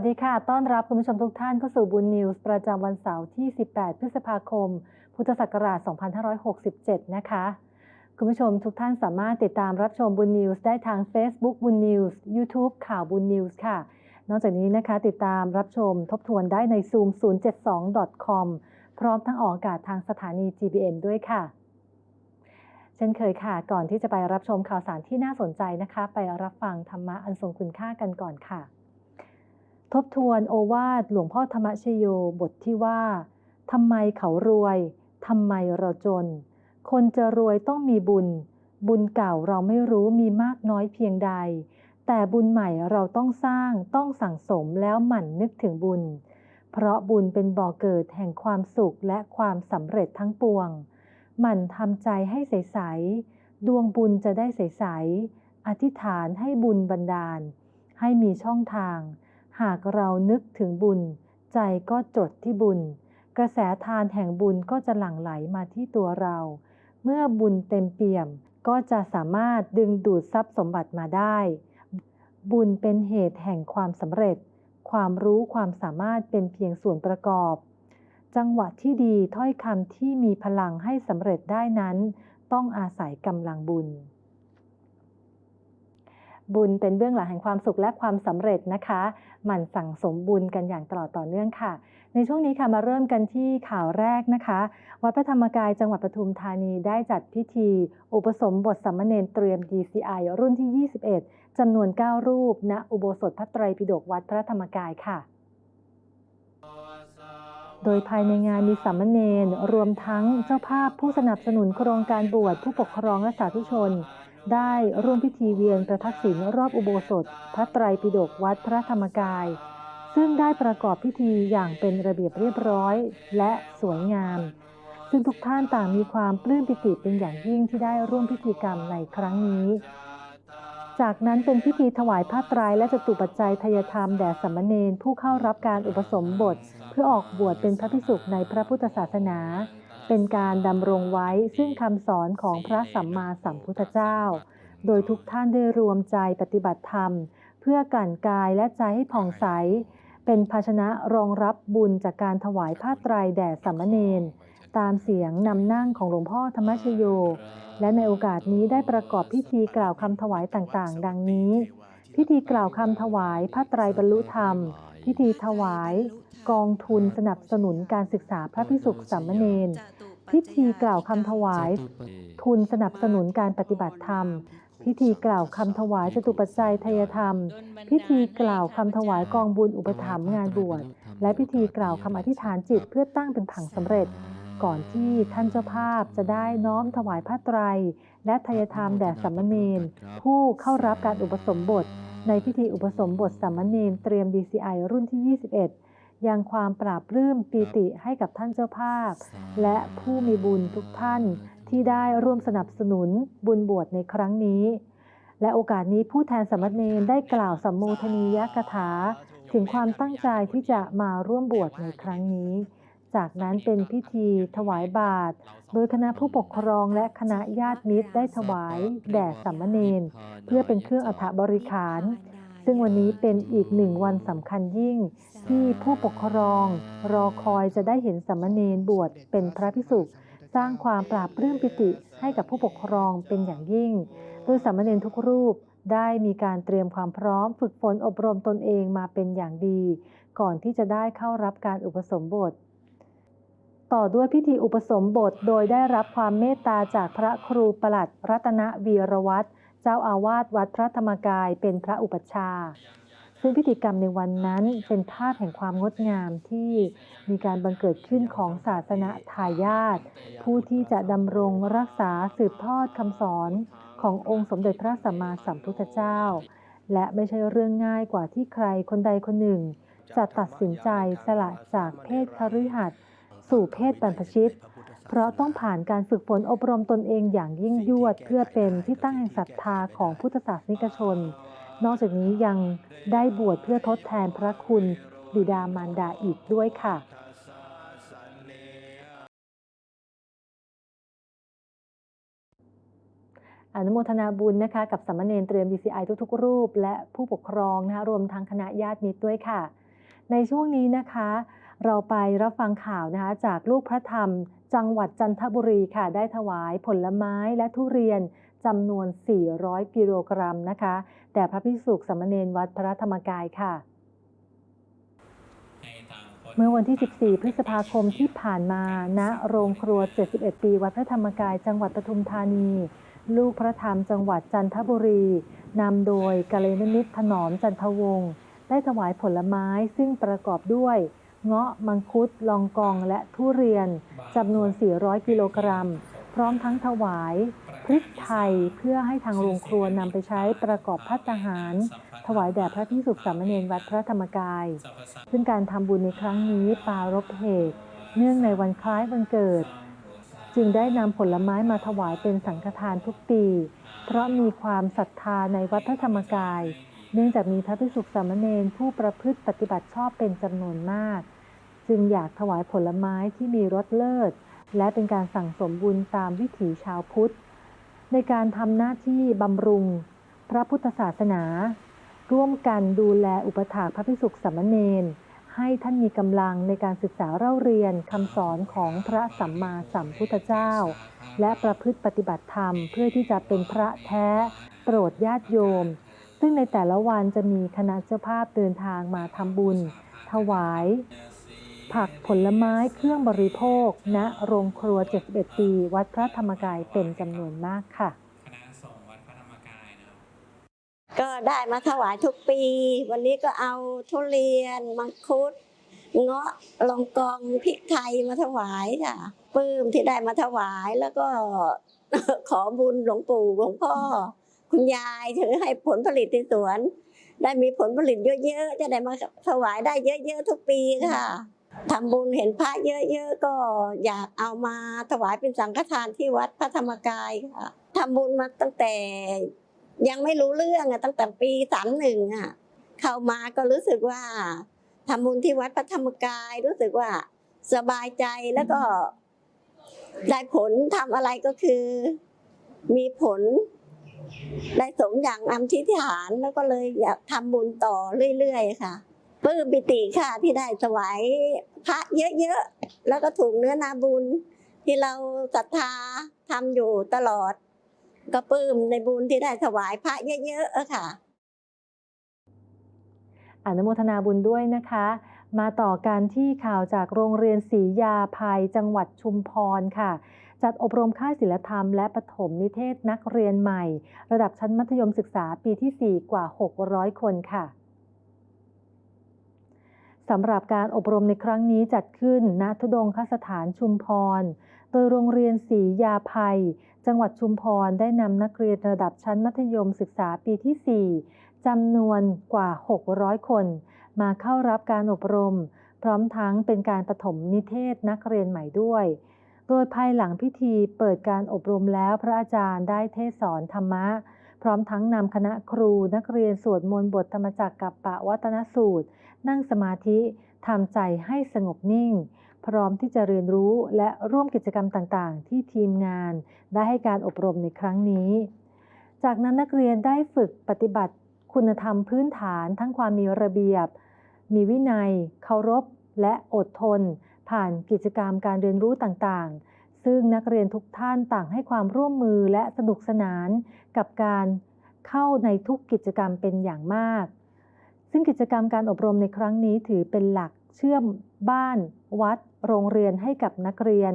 วัสดีค่ะ ต้อนรับคุณผู้ชมทุกท่านเข้าสู่บุญนิวส์ประจำวันเสาร์ที่ 18 พฤษภาคม พุทธศักราช 2567 นะคะ คุณผู้ชมทุกท่านสามารถติดตามรับชมบุญนิวส์ได้ทาง Facebook บุญนิวส์ YouTube ข่าวบุญนิวส์ค่ะ นอกจากนี้นะคะติดตามรับชมทบทวนได้ใน zoom 072 com พร้อมทั้งออกอากาศทางสถานี GBN ด้วยค่ะ เช่นเคยค่ะ ก่อนที่จะไปรับชมข่าวสารที่น่าสนใจนะคะ ไปรับฟังธรรมะอันทรงคุณค่ากันก่อนค่ะ ทบทวนโอวาทหลวงพ่อธรรมชโยบทที่ว่าทำไมเขารวยทำไมเราจน คนจะรวยต้องมีบุญ บุญเก่าเราไม่รู้มีมากน้อยเพียงใด แต่บุญใหม่เราต้องสร้างต้องสั่งสมแล้วหมั่นนึกถึงบุญ เพราะบุญเป็นบ่อเกิดแห่งความสุขและความสำเร็จทั้งปวง หมั่นทำใจให้ใสๆดวงบุญจะได้ใสๆอธิษฐานให้บุญบันดาล ให้มีช่องทาง หากเรานึกถึงบุญ ใจก็จดที่บุญ กระแสทานแห่งบุญก็จะหลั่งไหลมาที่ตัวเรา เมื่อบุญเต็มเปี่ยมก็จะสามารถดึงดูดทรัพย์สมบัติมาได้ บุญเป็นเหตุแห่งความสำเร็จ ความรู้ความสามารถเป็นเพียงส่วนประกอบ จังหวะที่ดีถ้อยคำที่มีพลังให้สำเร็จได้นั้น ต้องอาศัยกำลังบุญ บุญเป็นเบื้องหลังแห่งความสุขและความสำเร็จนะคะหมั่นสั่งสมบุญกันอย่างตลอดต่อเนื่องค่ะ ในช่วงนี้ค่ะมาเริ่มกันที่ข่าวแรกนะคะ วัดพระธรรมกายจังหวัดปทุมธานีได้จัดพิธี อุปสมบทสัมมเนรเตรียม DCI รุ่นที่ 21จำนวน 9 รูปณอุโบสถพระไตรปิฎกวัดพระธรรมกายค่ะโดยภายในงานมีสัมมเนรรวมทั้งเจ้าภาพผู้สนับสนุนโครงการบวชผู้ปกครองและสาธุชน ได้ร่วมพิธีเวียนประทักษิณรอบอุโบสถ พระไตรปิฎกวัดพระธรรมกาย ซึ่งได้ประกอบพิธีอย่างเป็นระเบียบเรียบร้อยและสวยงาม ซึ่งทุกท่านต่างมีความปลื้มปิติเป็นอย่างยิ่งที่ได้ร่วมพิธีกรรมในครั้งนี้ จากนั้นเป็นพิธีถวายผ้าไตรและจตุปัจจัยทายธรรมแด่สัมมเนรผู้เข้ารับการอุปสมบท เพื่อออกบวชเป็นพระภิกษุในพระพุทธศาสนา เป็นการดำรงไว้ซึ่งคำสอนของพระสัมมาสัมพุทธเจ้า โดยทุกท่านได้รวมใจปฏิบัติธรรม เพื่อกลั่นกายและใจให้ผ่องใส เป็นภาชนะรองรับบุญจากการถวายผ้าไตรแด่สัมมเนรตามเสียงนำนั่งของหลวงพ่อธรรมชโย และในโอกาสนี้ได้ประกอบพิธีกล่าวคำถวายต่างๆ ดังนี้ พิธีกล่าวคำถวายผ้าไตรบรรลุธรรม พิธีถวาย กองทุนสนับสนุนการศึกษาพระพิสุขสัมมเนร พิธีกล่าวคำถวาย ทุนสนับสนุนการปฏิบัติธรรม พิธีกล่าวคำถวายจตุปัจจัยทยธรรม พิธีกล่าวคำถวายกองบุญอุปถัมภ์งานบวชและพิธีกล่าวคำอธิษฐานจิตเพื่อตั้งเป็นผังสำเร็จ ก่อนที่ท่านเจ้าภาพจะได้น้อมถวายผ้าไตร และทยธรรมแด่สัมมเนรผู้เข้ารับการอุปสมบท ในพิธีอุปสมบทสัมมเนรเตรียม DCI รุ่นที่ 21 ยังความปราบรื้มปีติให้กับท่านเจ้าภาพ และผู้มีบุญทุกท่านที่ได้ร่วมสนับสนุนบุญบวชในครั้งนี้ และโอกาสนี้ผู้แทนสามเณรได้กล่าวสัมโมทนียกถา ถึงความตั้งใจที่จะมาร่วมบวชในครั้งนี้ จากนั้นเป็นพิธีถวายบาตรโดยคณะผู้ปกครองและคณะญาติมิตรได้ถวายแด่สัมมเนรเพื่อเป็นเครื่องอัฐบริขาร ซึ่งวันนี้เป็นอีกหนึ่งวันสำคัญยิ่ง ที่ผู้ปกครอง รอคอยจะได้เห็นสัมมเนรบวชเป็นพระภิกษุสร้างความปราบปลื้มปิติให้กับผู้ปกครองเป็นอย่างยิ่ง โดยสามเณรทุกรูปได้มีการเตรียมความพร้อมฝึกฝนอบรมตนเองมาเป็นอย่างดี ก่อนที่จะได้เข้ารับการอุปสมบท ต่อด้วยพิธีอุปสมบทโดยได้รับความเมตตาจากพระครูประหลัดรัตนวีรวัตรเจ้าอาวาสวัดพระธรรมกายเป็นพระอุปชา ซึ่งพิธีกรรมในวันนั้นเป็นภาพแห่งความงดงามที่มีการบังเกิดขึ้นของศาสนาทายาทผู้ที่จะดำรงรักษาสืบทอดคำสอนขององค์สมเด็จพระสัมมาสัมพุทธเจ้า และไม่ใช่เรื่องง่ายกว่าที่ใครคนใดคนหนึ่ง จะตัดสินใจสละจากเพศคฤหัสถ์สู่เพศบรรพชิต เพราะต้องผ่านการฝึกฝนอบรมตนเองอย่างยิ่งยวด เพื่อเป็นที่ตั้งแห่งศรัทธาของพุทธศาสนิกชน นอกจากนี้ยังได้บวชเพื่อทดแทนพระคุณบิดามารดาอีกด้วยค่ะอนุโมทนาบุญนะคะกับสามเณรเตรียม DCI ทุกๆ รูป และผู้ปกครองนะคะรวมทั้งคณะญาติมิตรด้วยค่ะ ในช่วงนี้นะคะ เราไปรับฟังข่าวนะคะจากลูกพระธรรม จังหวัดจันทบุรีค่ะ ได้ถวายผลไม้และทุเรียน จำนวน 400 กิโลกรัมนะคะ แต่พระภิกษุสามเณรวัดพระธรรมกายค่ะ เมื่อวันที่ 14 พฤษภาคมที่ผ่านมาณโรงครัว 71 ปีวัดพระธรรมกาย จังหวัดปทุมธานี ลูกพระธรรมจังหวัดจันทบุรีนำโดยกาเลนมิตรถนอมจันทวงศ์ได้ถวายผลไม้ซึ่งประกอบด้วย เงาะมังคุด ลองกองและทุเรียนจำนวน 400 กิโลกรัม พร้อมทั้งถวาย พริกไทยเพื่อให้ทางโรงครัวนำไปใช้ประกอบพัตตาหาร ถวายแด่พระภิกษุสามเณรวัดพระธรรมกาย ซึ่งการทำบุญในครั้งนี้ปรารบเหตุ เนื่องในวันคล้ายวันเกิด จึงได้นำผลไม้มาถวายเป็นสังฆทานทุกปี เพราะมีความศรัทธาในวัดพระธรรมกาย เนื่องจากมีพระภิกษุสามเณรผู้ประพฤติปฏิบัติชอบเป็นจำนวนมาก จึงอยากถวายผลไม้ที่มีรสเลิศและเป็นการสั่งสมบุญตามวิถีชาวพุทธ ในการทำหน้าที่บำรุง พระพุทธศาสนา ร่วมกันดูแลอุปถากพระภิกษุสามเณรให้ท่านมีกำลังในการศึกษาเล่าเรียนคำสอนของพระสัมมาสัมพุทธเจ้า และประพฤติปฏิบัติธรรมเพื่อที่จะเป็นพระแท้โปรดญาติโยม ซึ่งในแต่ละวันจะมีคณะเจ้าภาพเดินทางมาทำบุญ ถวาย ผักผลไม้เครื่องบริโภคณโรงครัว 71 ปี วัดพระธรรมกายเป็นจำนวนมากค่ะ คณะสงฆ์วัดพระธรรมกายนะครับก็ได้มาถวายทุกปี วันนี้ก็เอาทุเรียน มังคุด เงาะลองกองพริกไทยมาถวายค่ะปลื้มที่ได้มาถวายแล้วก็ ขอบุญหลวงปู่หลวงพ่อ คุณยายถือให้ผลผลิตในสวน ได้มีผลผลิตเยอะๆ จะได้มาถวายได้เยอะๆทุกปีค่ะ ทำบุญเห็นพระเยอะๆก็อยากเอามาถวายเป็นสังฆทานที่วัดพระธรรมกายค่ะทำบุญมาตั้งแต่ยังไม่รู้เรื่องอะตั้งแต่ปีสามหนึ่งอะเข้ามาก็รู้สึกว่าทำบุญที่วัดพระธรรมกายรู้สึกว่าสบายใจแล้วก็ได้ผลทำอะไรก็คือ มีผลได้สมอย่างอธิษฐานแล้วก็เลยอยากทำบุญต่อเรื่อยๆค่ะ ปลื้มปิติค่ะที่ได้ถวายพระเยอะๆ แล้วก็ถูกเนื้อนาบุญ ที่เราศรัทธาทำอยู่ตลอด ก็ปลื้มในบุญที่ได้ถวายพระเยอะๆอะค่ะ อนุโมทนาบุญด้วยนะคะ มาต่อกันที่ข่าวจากโรงเรียนศรียาภัยจังหวัดชุมพรค่ะจัดอบรมค่ายศิลธรรมและปฐมนิเทศนักเรียนใหม่ ระดับชั้นมัธยมศึกษาปีที่ 4 กว่า 600 คนค่ะ สำหรับการอบรมในครั้งนี้จัดขึ้นณทุดงคสถานชุมพร โดยโรงเรียนศรียาภัย จังหวัดชุมพรได้นำนักเรียนระดับชั้นมัธยมศึกษาปีที่ 4จำนวนกว่า 600 คน มาเข้ารับการอบรม พร้อมทั้งเป็นการปฐมนิเทศนักเรียนใหม่ด้วย โดยภายหลังพิธีเปิดการอบรมแล้วพระอาจารย์ได้เทศสอนธรรมะ พร้อมทั้งนำคณะครูนักเรียนสวดมนต์บทธรรมจักรกับปะวัตนสูตร นั่งสมาธิทำใจให้สงบนิ่ง พร้อมที่จะเรียนรู้และร่วมกิจกรรมต่างๆ ที่ทีมงานได้ให้การอบรมในครั้งนี้ จากนั้นนักเรียนได้ฝึกปฏิบัติคุณธรรมพื้นฐานทั้งความมีระเบียบ มีวินัย เคารพ และอดทน ผ่านกิจกรรมการเรียนรู้ต่างๆ ซึ่งนักเรียนทุกท่านต่างให้ความร่วมมือและสนุกสนานกับการเข้าในทุกกิจกรรมเป็นอย่างมาก ซึ่งกิจกรรมการอบรมในครั้งนี้ถือเป็นหลักเชื่อมบ้าน วัด โรงเรียนให้กับนักเรียน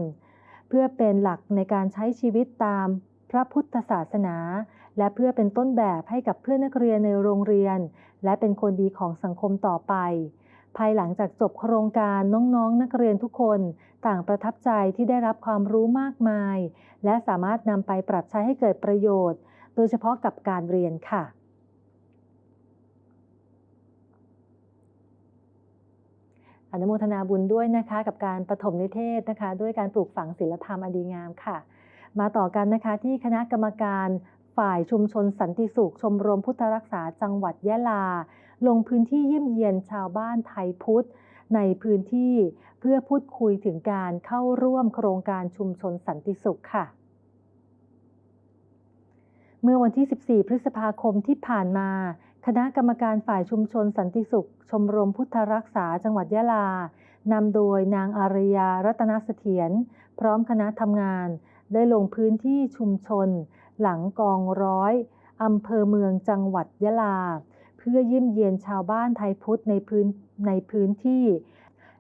เพื่อเป็นหลักในการใช้ชีวิตตามพระพุทธศาสนา และเพื่อเป็นต้นแบบให้กับเพื่อนนักเรียนในโรงเรียน และเป็นคนดีของสังคมต่อไป ภายหลังจากจบโครงการน้องๆนนักเรียนทุกคน ต่างประทับใจที่ได้รับความรู้มากมาย และสามารถนำไปปรับใช้ให้เกิดประโยชน์ โดยเฉพาะกับการเรียนค่ะ อนุโมทนาบุญด้วยนะคะกับการปฐมนิเทศนะคะ ด้วยการปลูกฝังศีลธรรมอันดีงามค่ะ มาต่อกันนะคะที่คณะกรรมการฝ่ายชุมชนสันติสุข ชมรมพุทธรักษาจังหวัดยะลา ลงพื้นที่เยี่ยมเยียนชาวบ้านไทยพุทธ ในพื้นที่เพื่อพูดคุยถึงการเข้าร่วมโครงการชุมชนสันติสุขค่ะ เมื่อวันที่ 14 พฤษภาคมที่ผ่านมา คณะกรรมการฝ่ายชุมชนสันติสุข ชมรมพุทธรักษาจังหวัดยะลา นำโดยนางอารยารัตนเสถียรพร้อมคณะทำงาน ได้ลงพื้นที่ชุมชน หลังกองร้อยอำเภอเมืองจังหวัดยะลา เพื่อเยี่ยมเยียนชาวบ้านไทยพุทธในพื้นในพื้นที่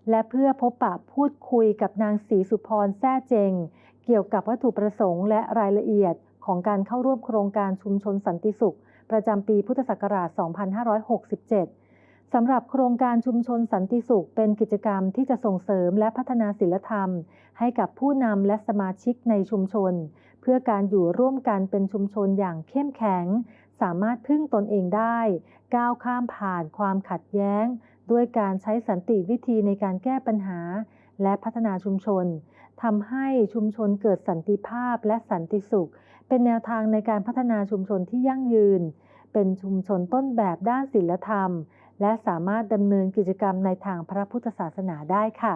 และเพื่อพบปะพูดคุยกับนางศรีสุพรแซ่เจง เกี่ยวกับวัตถุประสงค์และรายละเอียดของการเข้าร่วมโครงการชุมชนสันติสุข ประจำปีพุทธศักราช 2567 สำหรับโครงการชุมชนสันติสุข เป็นกิจกรรมที่จะส่งเสริมและพัฒนาศิลธรรม ให้กับผู้นำและสมาชิกในชุมชน เพื่อการอยู่ร่วมกันเป็นชุมชนอย่างเข้มแข็ง สามารถพึ่งตนเองได้ ก้าวข้ามผ่านความขัดแย้ง ด้วยการใช้สันติวิธีในการแก้ปัญหา และพัฒนาชุมชนทำให้ชุมชนเกิดสันติภาพและสันติสุข เป็นแนวทางในการพัฒนาชุมชนที่ยั่งยืน เป็นชุมชนต้นแบบด้านศิลธรรม และสามารถดำเนินกิจกรรมในทางพระพุทธศาสนาได้ค่ะ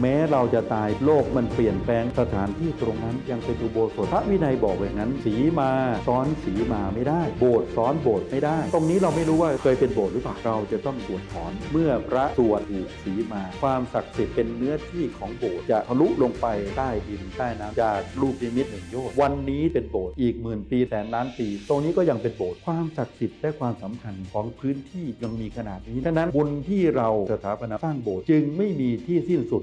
แม้เราจะตายโลกมันเปลี่ยนแปลงสถานที่ตรงนั้นยังเป็นอุโบสถพระวินัยบอกอย่างนั้น สีมาซ้อนสีมาไม่ได้ โบสถ์ซ้อนโบสถ์ไม่ได้ ตรงนี้เราไม่รู้ว่าเคยเป็นโบสถ์หรือเปล่าเราจะต้องตรวจถอน เมื่อพระสวดถูกสีมา ความศักดิ์สิทธิ์เป็นเนื้อที่ของโบสถ์จะทะลุลงไปใต้ดินใต้น้ำจากลูกนิมิตหนึ่งโยชน์วันนี้เป็นโบสถ์อีกหมื่นปีแสนล้านปี ตรงนี้ก็ยังเป็นโบสถ์ความศักดิ์สิทธิ์และความสำคัญของพื้นที่ยังมีขนาดนี้ดังนั้นบุญที่เราสถาปนาสร้างโบสถ์จึงไม่มีที่สิ้นสุด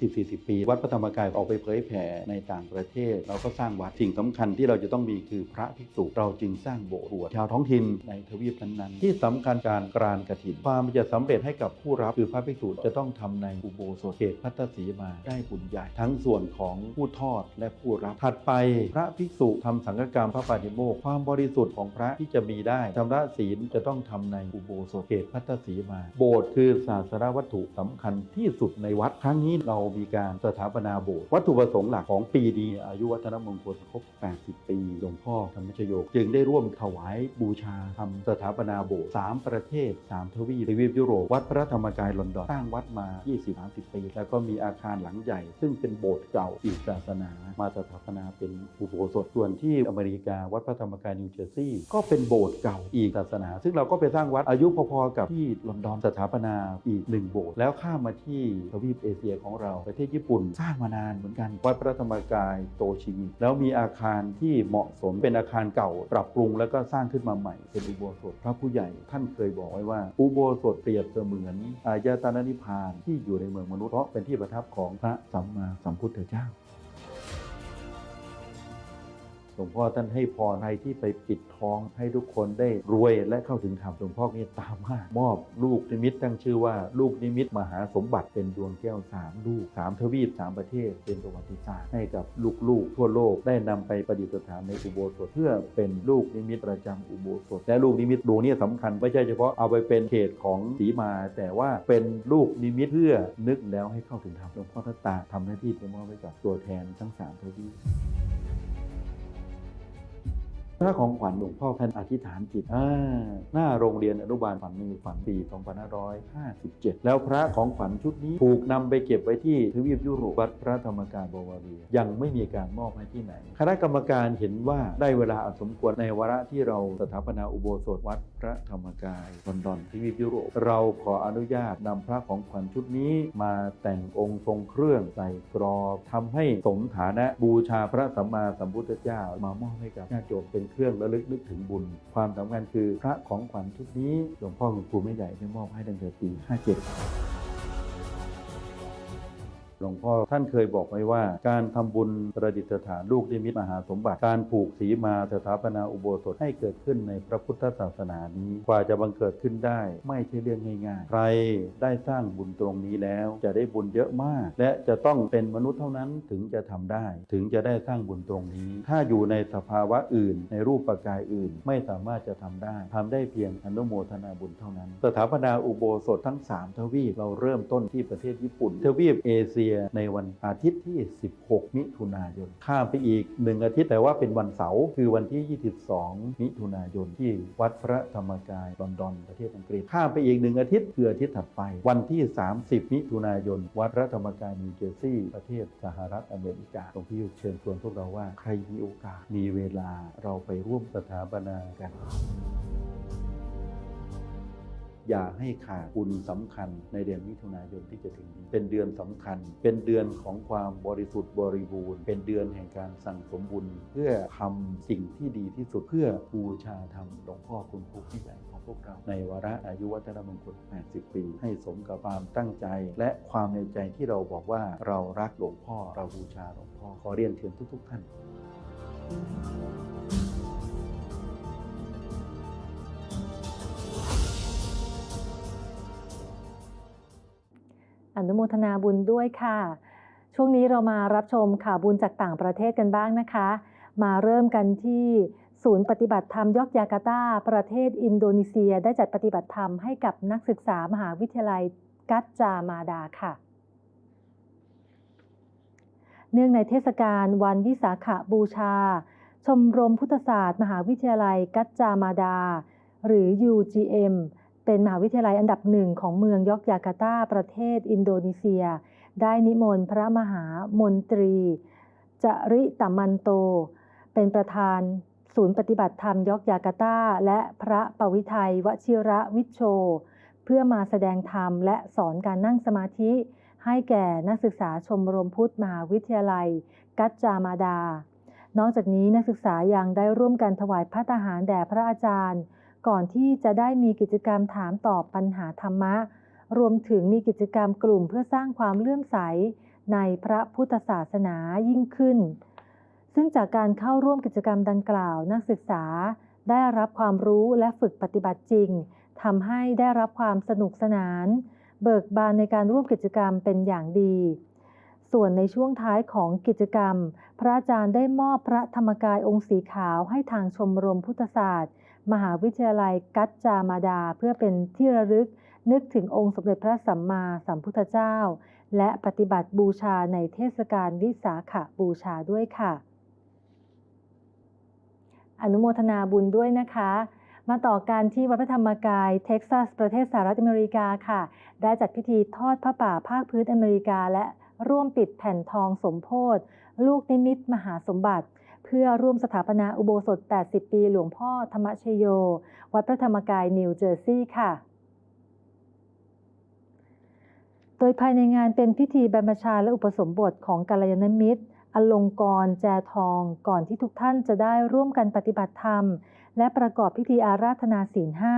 30-40 ปี วัดพระธรรมกายออกไปเผยแผ่ในต่างประเทศ เราก็สร้างวัดสิ่งสำคัญที่เราจะต้องมีคือพระภิกษุเราจึงสร้างโบสถ์ชาวท้องถิ่นในทวีปนั้นๆ ที่สำคัญการกรานกระถิน ความจะสำเร็จให้กับผู้รับคือพระภิกษุจะต้องทำในอุโบสถเขตพัตตสีมาได้บุญใหญ่ ทั้งส่วนของผู้ทอดและผู้รับถัดไปพระภิกษุทำสังฆกรรมพระปาฏิโมกข์ความบริสุทธิ์ของพระที่จะมีได้ชำระศีลจะต้องทำในอุโบสถเขตพัตตสีมา โบสถ์คือศาสนวัตถุสำคัญที่สุดในวัดครั้งนี้เรามีการสถาปนาโบสถ์วัตถุประสงค์หลักของปีนี้อายุวัฒนมงคลครบ 80 ปีหลวงพ่อธรรมชโยจึงได้ร่วมถวายบูชาทำสถาปนาโบสถ์สามประเทศ 3 ทวีปทวีปยุโรปวัดพระธรรมกายลอนดอนสร้างวัดมา 20-30 ปี แล้วก็มีอาคารหลังใหญ่ ซึ่งเป็นโบสถ์เก่าอีกศาสนา มาสถาปนาเป็นอุโบสถส่วนที่อเมริกาวัดพระธรรมกายนิวเจอร์ซีย์ก็เป็นโบสถ์เก่าอีกศาสนา ซึ่งเราก็ไปสร้างวัดอายุพอๆกับที่ลอนดอนสถาปนาอีกหนึ่งโบสถ์แล้วข้ามมาที่ทวีปเอเชียของเราประเทศญี่ปุ่นสร้างมานานเหมือนกันวัดพระธรรมกายโตชิงิแล้วมีอาคารที่เหมาะสมเป็นอาคารเก่า ปรับปรุงแล้วก็สร้างขึ้นมาใหม่ เป็นอุโบสถพระผู้ใหญ่ท่านเคยบอกไว้ว่า อุโบสถเปรียบเสมือนอายตนะนิพพานที่อยู่ในเมืองมนุษย์เพราะเป็นที่ประทับของพระสัมมาสัมพุทธเจ้า ลวงพ่อท่านให้พรใครที่ไปปิดทองให้ทุกคนได้รวยและเข้าถึงธรรมหลวงพ่อเมตตามากมอบลูกนิมิตตั้งชื่อว่าลูกนิมิตมหาสมบัติเป็นดวงแก้วสามลูกสามทวีปสามประเทศเป็นประวัติศาสตร์ให้กับลูกๆทั่วโลกได้นำไปประดิษฐานในอุโบสถเพื่อเป็นลูกนิมิตประจำอุโบสถและลูกนิมิตดวงนี้สำคัญไม่ใช่เฉพาะเอาไปเป็นเขตของสีมา แต่ว่าเป็นลูกนิมิตเพื่อนึกแล้วให้เข้าถึงธรรมหลวงพ่อทัตตาทำหน้าที่จะมอบไว้กับตัวแทนทั้งสามทวีป พระของขวัญหลวงพ่อท่านอธิษฐานจิตหน้าโรงเรียนอนุบาลฝันมีฝันปี2557 แล้วพระของขวัญชุดนี้ถูกนำไปเก็บไว้ที่ทวีปยุโรปวัดพระธรรมกายบวาเรีย ยังไม่มีการมอบให้ที่ไหน คณะกรรมการเห็นว่าได้เวลาอันสมควรในวาระที่เราสถาปนาอุโบสถวัดพระธรรมกายลอนดอนทวีปยุโรป เราขออนุญาตนำพระของขวัญชุดนี้ มาแต่งองค์ทรงเครื่องใส่กรอบทำให้สมฐานะบูชาพระสัมมาสัมพุทธเจ้ามามอบให้กับญาติโยมเป็นเครื่องระลึกนึกถึงบุญ ความสำคัญคือพระของขวัญชุดนี้หลวงพ่อหลวงปู่ไม่ใหญ่ได้มอบให้ตั้งแต่ปี 57 หลวงพ่อท่านเคยบอกไว้ว่า การทำบุญประดิษฐานลูกนิมิตมหาสมบัติ การผูกสีมาสถาปนาอุโบสถให้เกิดขึ้นในพระพุทธศาสนานี้ กว่าจะบังเกิดขึ้นได้ ไม่ใช่เรื่องง่ายๆ ใครได้สร้างบุญตรงนี้แล้ว จะได้บุญเยอะมาก และจะต้องเป็นมนุษย์เท่านั้นถึงจะทำได้ ถึงจะได้สร้างบุญตรงนี้ ถ้าอยู่ในสภาวะอื่น ในรูปปกายอื่น ไม่สามารถจะทำได้ทำได้เพียงอนุโมทนาบุญเท่านั้น สถาปนาอุโบสถทั้ง 3 ทวีปเราเริ่มต้นที่ประเทศญี่ปุ่นทวีปเอเชียลียในวันอาทิตย์ที่ 16 มิถุนายน ข้ามไปอีก 1 อาทิตย์แต่ว่าเป็นวันเสาร์คือวันที่ 22 มิถุนายนที่วัดพระธรรมกายลอนดอนประเทศอังกฤษ ข้ามไปอีก 1 อาทิตย์คืออาทิตย์ถัดไป วันที่ 30 มิถุนายน วัดพระธรรมกายนิวเจอร์ซีย์ประเทศสหรัฐอเมริกาหลวงพี่เชิญชวนพวกเราว่าใครมีโอกาสมีเวลาเราไปร่วมสถาปนากัน อย่าให้ขาดบุญสำคัญในเดือนมิถุนายนที่จะถึงนี้เป็นเดือนสำคัญ เป็นเดือนของความบริสุทธิ์บริบูรณ์ เป็นเดือนแห่งการสั่งสมบุญเพื่อทำสิ่งที่ดีที่สุดเพื่อบูชาธรรมหลวงพ่อคุณครูที่ใหญ่ของพวกเรา ในวาระอายุวัฒนมงคล 80 ปี ให้สมกับความตั้งใจ และความในใจที่เราบอกว่าเรารักหลวงพ่อเราบูชาหลวงพ่อขอเรียนเชิญทุก ๆ ท่าน อนุโมทนาบุญด้วยค่ะ ช่วงนี้เรามารับชมข่าวบุญจากต่างประเทศกันบ้างนะคะ มาเริ่มกันที่ศูนย์ปฏิบัติธรรมยอกยาการ์ตา ประเทศอินโดนีเซียได้จัดปฏิบัติธรรมให้กับนักศึกษามหาวิทยาลัยกัจจามาดาค่ะ เนื่องในเทศกาลวันวิสาขบูชา ชมรมพุทธศาสตร์ มหาวิทยาลัยกัจจามาดา หรือ UGM เป็นมหาวิทยาลัยอันดับหนึ่งของเมืองยอกยาการ์ตาประเทศอินโดนีเซีย ได้นิมนต์พระมหามนตรี จริตมันโต เป็นประธานศูนย์ปฏิบัติธรรมยอกยาการ์ตาและพระปวิทัยวชิระวิชโช เพื่อมาแสดงธรรมและสอนการนั่งสมาธิ ให้แก่นักศึกษาชมรมพุทธมหาวิทยาลัย กัจจามาดา นอกจากนี้นักศึกษายังได้ร่วมกันถวายพระทหารแด่พระอาจารย์ ก่อนที่จะได้มีกิจกรรมถามตอบปัญหาธรรมะ รวมถึงมีกิจกรรมกลุ่มเพื่อสร้างความเลื่อมใส ในพระพุทธศาสนายิ่งขึ้น ซึ่งจากการเข้าร่วมกิจกรรมดังกล่าวนักศึกษาได้รับความรู้และฝึกปฏิบัติจริงทำให้ได้รับความสนุกสนาน เบิกบานในการร่วมกิจกรรมเป็นอย่างดี ส่วนในช่วงท้ายของกิจกรรม พระอาจารย์ได้มอบพระธรรมกายองค์สีขาวให้ทางชมรมพุทธศาสตร์ มหาวิทยาลัยกัจจามาดา เพื่อเป็นที่ระลึกนึกถึงองค์สมเด็จพระสัมมาสัมพุทธเจ้า และปฏิบัติบูชาในเทศกาลวิสาขบูชาด้วยค่ะ อนุโมทนาบุญด้วยนะคะ มาต่อการที่วัดพระธรรมกายเท็กซัส ประเทศสหรัฐอเมริกาค่ะ ได้จัดพิธีทอดพระป่าภาคพื้นอเมริกา และร่วมปิดแผ่นทองสมโพธิลูกนิมิตมหาสมบัติ เพื่อร่วมสถาปนาอุโบสถ 80 ปีหลวงพ่อธรรมชโย วัดพระธรรมกายนิวเจอร์ซีย์ค่ะ โดยภายในงานเป็นพิธีบรรพชาและอุปสมบทของกัลยาณมิตร อลงกรณ์แจทอง ก่อนที่ทุกท่านจะได้ร่วมกันปฏิบัติธรรม และประกอบพิธีอาราธนาศีลห้า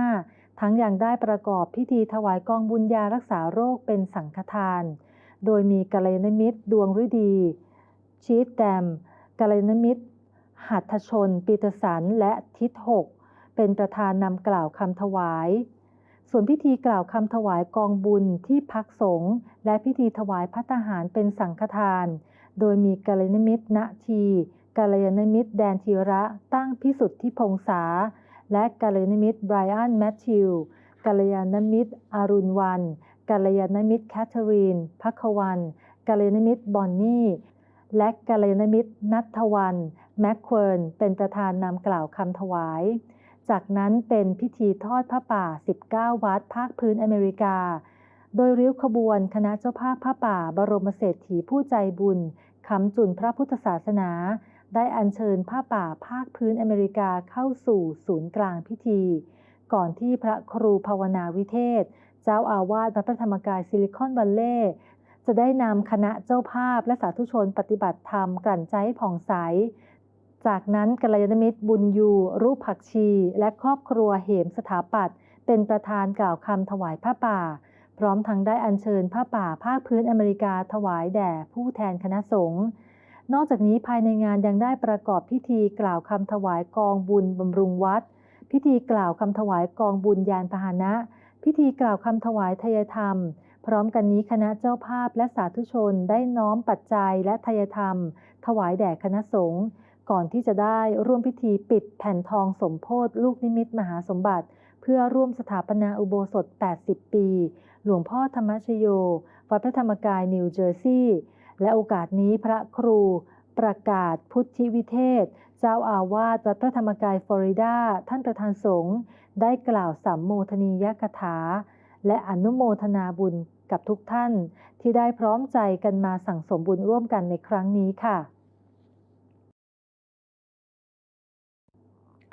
ทั้งยังได้ประกอบพิธีถวายกองบุญยารักษาโรคเป็นสังฆทาน โดยมีกัลยาณมิตร ดวงฤดีชีตแดมกัลยาณมิตร หัตถชน ปีเตสัน และทิศหกเป็นประธานนำกล่าวคำถวาย ส่วนพิธีกล่าวคำถวายกองบุญที่พักสงฆ์และพิธีถวายพัตหารเป็นสังฆทาน โดยมีกัลยาณมิตรณทีกัลยาณมิตรแดนธีระตั้งพิสุทธิพงษา และกัลยาณมิตรไบรอันแมทธิวกัลยาณมิตรอารุณวันกัลยาณมิตรแคทเธอรีนพักวันกัลยาณมิตรบอนนี่ และกัลยาณมิตรนัทวัน แมคควรนเป็นประธานนำกล่าวคำถวาย จากนั้นเป็นพิธีทอดพระป่า 19 วัดภาคพื้นอเมริกา โดยริ้วขบวนคณะเจ้าภาพพระป่า บรมเศรษฐีผู้ใจบุญคำจุนพระพุทธศาสนา ได้อัญเชิญผ้าป่าภาคพื้นอเมริกาเข้าสู่ศูนย์กลางพิธี ก่อนที่พระครูภาวนาวิเทศ เจ้าอาวาสวัดพระธรรมกายซิลิคอนวัลเลย์จะได้นำคณะเจ้าภาพและสาธุชนปฏิบัติธรรมกลั่นใจให้ผ่องใส จากนั้นกัลยาณมิตรบุญยู รูปผักชี และครอบครัวเหมสถาปัตย์เป็นประธานกล่าวคำถวายผ้าป่า พร้อมทั้งได้อัญเชิญผ้าป่าภาคพื้นอเมริกาถวายแด่ผู้แทนคณะสงฆ์นอกจากนี้ภายในงานยังได้ประกอบพิธีกล่าวคำถวายกองบุญบำรุงวัด พิธีกล่าวคำถวายกองบุญยานพาหนะ พิธีกล่าวคำถวายทายธรรม พร้อมกันนี้คณะเจ้าภาพและสาธุชนได้น้อมปัจจัยและทายธรรม ถวายแด่คณะสงฆ์ ก่อนที่จะได้ร่วมพิธีปิดแผ่นทองสมโพธิลูกนิมิตมหาสมบัติ เพื่อร่วมสถาปนาอุโบสถ 80 ปี หลวงพ่อธรรมชโย วัดพระธรรมกายนิวเจอร์ซีย์และโอกาสนี้พระครูประกาศพุทธิวิเทศ เจ้าอาวาสวัดพระธรรมกายฟลอริดา ท่านประธานสงฆ์ได้กล่าวสัมโมทนียกถา และอนุโมทนาบุญกับทุกท่าน ที่ได้พร้อมใจกันมาสั่งสมบุญร่วมกันในครั้งนี้ค่ะ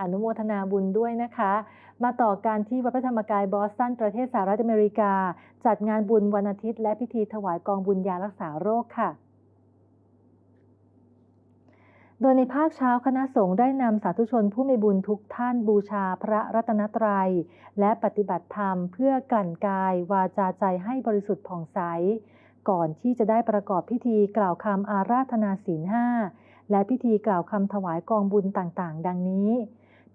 อนุโมทนาบุญด้วยนะคะ มาต่อการที่วัดพระธรรมกายบอสตันประเทศสหรัฐอเมริกา จัดงานบุญวันอาทิตย์ และพิธีถวายกองบุญยารักษาโรคค่ะโดยในภาคเช้าคณะสงฆ์ได้นำสาธุชนผู้มีบุญทุกท่านบูชาพระรัตนตรัย และปฏิบัติธรรมเพื่อกลั่นกายวาจาใจให้บริสุทธิ์ผ่องใส ก่อนที่จะได้ประกอบพิธีกล่าวคำอาราธนาศีลห้าและพิธีกล่าวคำถวายกองบุญต่างๆ ดังนี้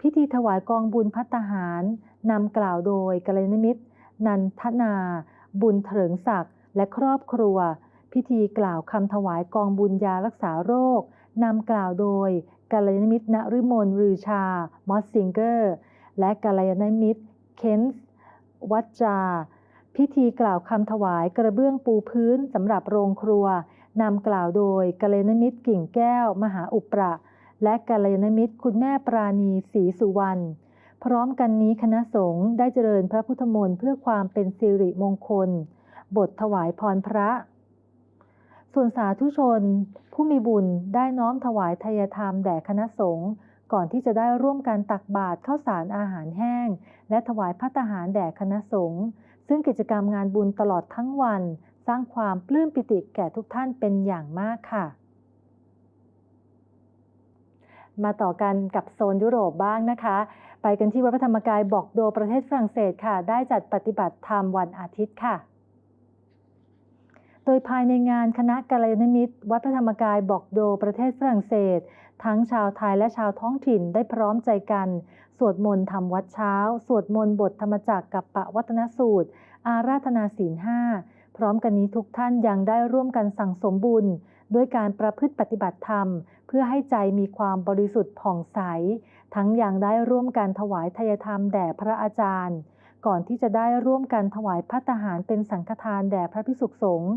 พิธีถวายกองบุญพัตตาหารนำกล่าวโดยกัลยาณมิตร นันทนา บุญเถิงศักดิ์และครอบครัว พิธีกล่าวคำถวายกองบุญยารักษาโรคนำกล่าวโดยกัลยาณมิตรณฤมลรือชา มอสซิงเกอร์ และกัลยาณมิตร เคนส์วัจจา พิธีกล่าวคำถวายกระเบื้องปูพื้นสำหรับโรงครัวนำกล่าวโดยกัลยาณมิตรกิ่งแก้ว มหาอุปรา และกัลยาณมิตร คุณแม่ปราณีศรีสุวรรณพร้อมกันนี้คณะสงฆ์ได้เจริญพระพุทธมนต์เพื่อความเป็นสิริมงคล บทถวายพรพระ ส่วนสาธุชน ผู้มีบุญได้น้อมถวายทายธรรมแด่คณะสงฆ์ก่อนที่จะได้ร่วมกันตักบาตรข้าวสารอาหารแห้ง และถวายพัตหารแด่คณะสงฆ์ซึ่งกิจกรรมงานบุญตลอดทั้งวัน สร้างความปลื้มปิติแก่ทุกท่านเป็นอย่างมากค่ะ มาต่อกันกับโซนยุโรปบ้างนะคะ ไปกันที่วัดพระธรรมกายบอกโดประเทศฝรั่งเศสค่ะ ได้จัดปฏิบัติธรรมวันอาทิตย์ค่ะ โดยภายในงานคณะกัลยาณมิตร วัดพระธรรมกายบอกโดประเทศฝรั่งเศส ทั้งชาวไทยและชาวท้องถิ่นได้พร้อมใจกัน สวดมนต์ทำวัดเช้า สวดมนต์บทธรรมจักรกับปะวัตนสูตร อาราธนาศีลห้าพร้อมกันนี้ทุกท่านยังได้ร่วมกันสั่งสมบุญ ด้วยการประพฤติปฏิบัติธรรม เพื่อให้ใจมีความบริสุทธิ์ผ่องใส ทั้งยังได้ร่วมกันถวายทายธรรมแด่พระอาจารย์ ก่อนที่จะได้ร่วมกันถวายพัตหารเป็นสังฆทานแด่พระภิกษุสงฆ์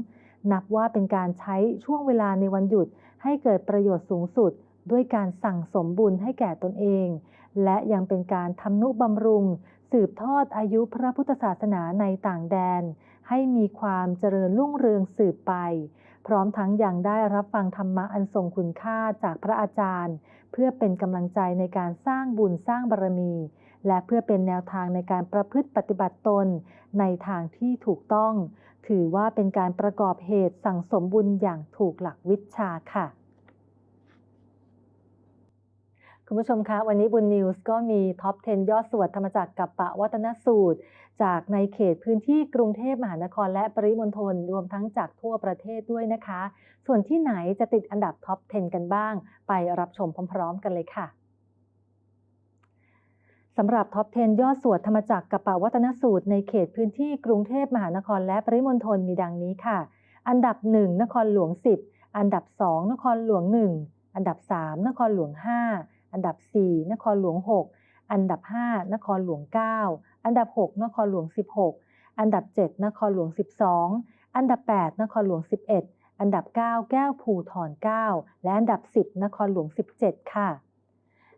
นับว่าเป็นการใช้ช่วงเวลาในวันหยุดให้เกิดประโยชน์สูงสุด ด้วยการสั่งสมบุญให้แก่ตนเอง และยังเป็นการทำนุบำรุง สืบทอดอายุพระพุทธศาสนาในต่างแดน ให้มีความเจริญรุ่งเรืองสืบไป พร้อมทั้งยังได้รับฟังธรรมะอันทรงคุณค่าจากพระอาจารย์ เพื่อเป็นกำลังใจในการสร้างบุญสร้างบารมี และเพื่อเป็นแนวทางในการประพฤติปฏิบัติตน ในทางที่ถูกต้อง ถือว่าเป็นการประกอบเหตุสั่งสมบุญอย่างถูกหลักวิชาค่ะ คุณผู้ชมคะวันนี้บุญนิวส์ก็มีท็อป 10 ยอดสวดธรรมจักรกับปะวัตนสูตร จากในเขตพื้นที่กรุงเทพมหานครและปริมณฑลรวมทั้งจากทั่วประเทศด้วยนะคะ ส่วนที่ไหนจะติดอันดับท็อป 10 กันบ้าง ไปรับชมพร้อม ๆ กันเลยค่ะสำหรับท็อป 10 ยอดสวดธรรมจักรกับปะวัตนสูตรในเขตพื้นที่กรุงเทพมหานครและปริมณฑลมีดังนี้ค่ะ อันดับ 1 นครหลวง 10 อันดับ 2 นครหลวง 1 อันดับ 3 นครหลวง 5 อันดับ 4 นครหลวง 6 อันดับ 5 นครหลวง 9 อันดับ 6 นครหลวง 16 อันดับ 7 นครหลวง 12 อันดับ 8 นครหลวง 11 อันดับ 9 แก้วภูทร9และอันดับ 10 นครหลวง 17 ค่ะ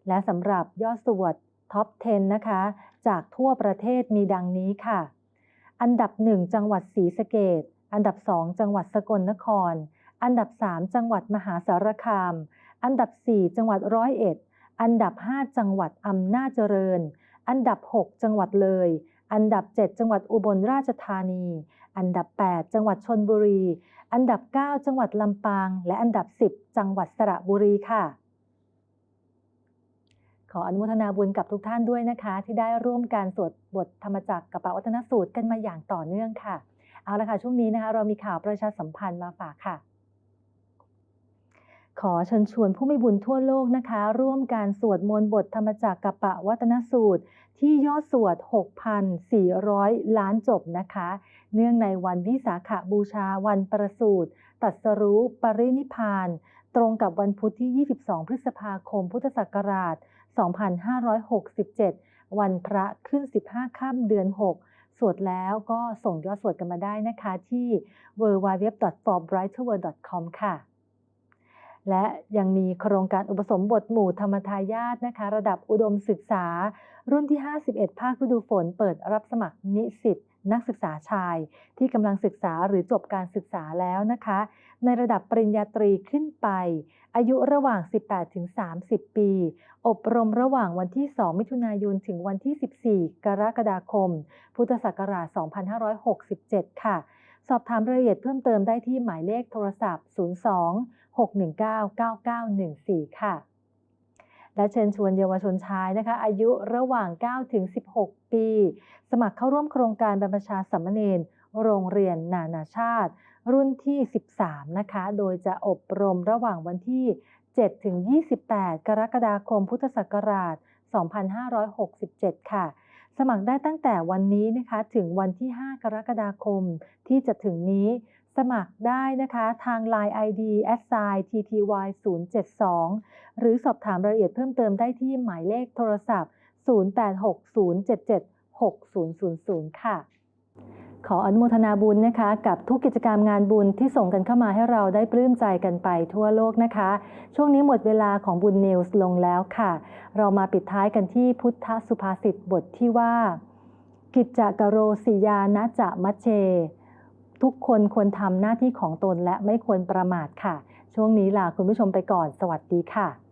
และสำหรับยอดสวดท็อป 10 นะคะ จากทั่วประเทศมีดังนี้ค่ะ อันดับ 1 จังหวัดศรีสะเกดอันดับ 2 จังหวัดสกลนคร อันดับ 3 จังหวัดมหาสารคาม อันดับ 4 จังหวัดร้อยเอ็ด อันดับ 5 จังหวัดอำนาจเจริญ อันดับ 6 จังหวัดเลย อันดับ 7 จังหวัดอุบลราชธานี อันดับ 8 จังหวัดชนบุรี อันดับ 9 จังหวัดลำปาง และอันดับ 10 จังหวัดสระบุรีค่ะ ขออนุโมทนาบุญกับทุกท่านด้วยนะคะ ที่ได้ร่วมการสวดบทธรรมจักรกับปวัฒนสูตรกันมาอย่างต่อเนื่องค่ะ เอาละค่ะช่วงนี้นะคะ เรามีข่าวประชาสัมพันธ์มาฝากค่ะ ขอเชิญชวนผู้มีบุญทั่วโลกนะคะ ร่วมการสวดมนต์บทธรรมจักรกับปะวัตนสูตร ที่ยอดสวด 6,400 ล้านจบนะคะ เนื่องในวันวิสาขาบูชาวันประสูติตรัสรู้ปรินิพาน ตรงกับวันพุธที่ 22 พฤษภาคม พุทธศักราช 2567 วันพระขึ้น 15 ค่ำเดือน 6สวดแล้วก็ส่งยอดสวดกันมาได้นะคะที่ w w w f o r b r i g h t w o r l d c o m ค่ะ และยังมีโครงการอุปสมบทหมู่ธรรมทายาทนะคะ ระดับอุดมศึกษา รุ่นที่ 51 ภาคฤดูฝน เปิดรับสมัครนิสิตนักศึกษาชาย ที่กำลังศึกษาหรือจบการศึกษาแล้วนะคะ ในระดับปริญญาตรีขึ้นไป อายุระหว่าง 18-30 ปี อบรมระหว่างวันที่ 2 มิถุนายนถึงวันที่ 14 กรกฎาคม พุทธศักราช 2567 ค่ะ สอบถามรายละเอียดเพิ่มเติมได้ที่หมายเลขโทรศัพท์ 02 619 9914 ค่ะ และเชิญชวนเยาวชนชายนะคะ อายุระหว่าง 9 ถึง 16 ปี สมัครเข้าร่วมโครงการบรรพชาสัมมเนรโรงเรียนนานาชาติ รุ่นที่ 13 นะคะ โดยจะอบรมระหว่างวันที่ 7 ถึง 28 กรกฎาคมพุทธศักราช 2567 ค่ะ สมัครได้ตั้งแต่วันนี้นะคะ ถึงวันที่ 5 กรกฎาคมที่จะถึงนี้ สมัครได้นะคะทาง Line ID s i tty 072 หรือสอบถามรายละเอียดเพิ่มเติมได้ที่หมายเลขโทรศัพท์ 0860776000 ค่ะ ขออนุโมทนาบุญนะคะ กับทุกกิจกรรมงานบุญที่ส่งกันเข้ามาให้เราได้ปลื้มใจกันไปทั่วโลกนะคะ ช่วงนี้หมดเวลาของบุญนิวส์ลงแล้วค่ะ เรามาปิดท้ายกันที่พุทธสุภาษิตบทที่ว่า กิจจกโรสิยานะจะมัชเช ทุกคนควรทำหน้าที่ของตนและไม่ควรประมาทค่ะ ช่วงนี้ลาคุณผู้ชมไปก่อน สวัสดีค่ะ